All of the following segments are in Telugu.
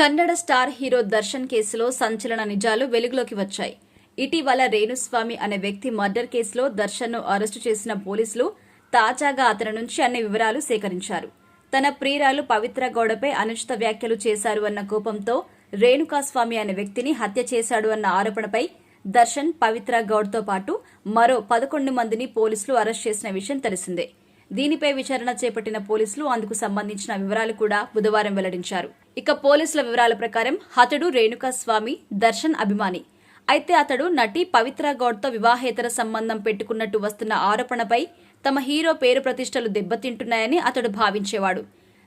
కన్నడ స్టార్ హీరో దర్శన్ కేసులో సంచలన నిజాలు వెలుగులోకి వచ్చాయి. ఇటీవల రేణుస్వామి అనే వ్యక్తి మర్డర్ కేసులో దర్శన్ను అరెస్టు చేసిన పోలీసులు తాజాగా అతని నుంచి అన్ని వివరాలు సేకరించారు. తన ప్రియురాలు పవిత్ర గౌడపై అనుచిత వ్యాఖ్యలు చేశారు అన్న కోపంతో రేణుకాస్వామి అనే వ్యక్తిని హత్య చేశాడు అన్న ఆరోపణపై దర్శన్ పవిత్ర గౌడ్తో పాటు మరో పదకొండు మందిని పోలీసులు అరెస్ట్ చేసిన విషయం తెలిసిందే. దీనిపై విచారణ చేపట్టిన పోలీసులు అందుకు సంబంధించిన వివరాలు కూడా బుధవారం వెల్లడించారు. ఇక పోలీసుల వివరాల ప్రకారం హతుడు రేణుకా స్వామి దర్శన్ అభిమాని. అయితే అతడు నటి పవిత్ర గౌడ్తో వివాహేతర సంబంధం పెట్టుకున్నట్టు వస్తున్న ఆరోపణపై తమ హీరో పేరు ప్రతిష్టలు దెబ్బతింటున్నాయని అతడు భావించేవాడు.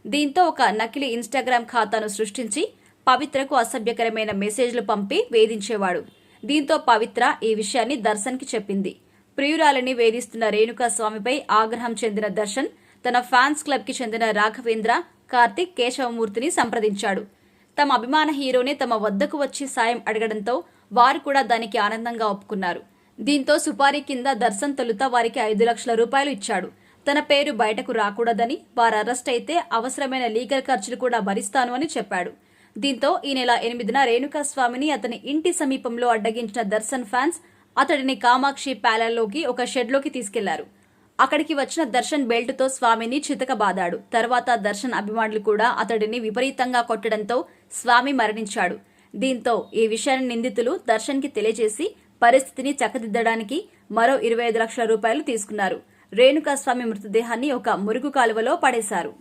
దీంతో ఒక నకిలీ ఇన్స్టాగ్రామ్ ఖాతాను సృష్టించి పవిత్రకు అసభ్యకరమైన మెసేజ్లు పంపి వేధించేవాడు. దీంతో పవిత్ర ఈ విషయాన్ని దర్శన్కి చెప్పింది. ప్రియురాలని వేధిస్తున్న రేణుకా స్వామిపై ఆగ్రహం చెందిన దర్శన్ తన ఫ్యాన్స్ క్లబ్కి చెందిన రాఘవేంద్ర కార్తిక్ కేశవమూర్తిని సంప్రదించాడు. తమ అభిమాన హీరోనే తమ వద్దకు వచ్చి సాయం అడగడంతో వారు కూడా దానికి ఆనందంగా ఒప్పుకున్నారు. దీంతో సుపారీ కింద దర్శన్ తొలుత వారికి ఐదు లక్షల రూపాయలు ఇచ్చాడు. తన పేరు బయటకు రాకూడదని వారు అరెస్ట్ అయితే అవసరమైన లీగల్ ఖర్చులు కూడా భరిస్తాను అని చెప్పాడు. దీంతో ఈ నెల ఎనిమిదిన రేణుకాస్వామిని అతని ఇంటి సమీపంలో అడ్డగించిన దర్శన్ ఫ్యాన్స్ అతడిని కామాక్షి ప్యాలెల్లోకి ఒక షెడ్లోకి తీసుకెళ్ళారు. అక్కడికి వచ్చిన దర్శన్ బెల్ట్తో స్వామిని చితకబాదాడు. తర్వాత దర్శన్ అభిమానులు కూడా అతడిని విపరీతంగా కొట్టడంతో స్వామి మరణించాడు. దీంతో ఈ విషయాన్ని నిందితులు దర్శన్కి తెలియజేసి పరిస్థితిని చక్కదిద్దడానికి మరో ఇరవై ఐదు లక్షల రూపాయలు తీసుకున్నారు. రేణుకా స్వామి మృతదేహాన్ని ఒక మురుగు కాలువలో పడేశారు.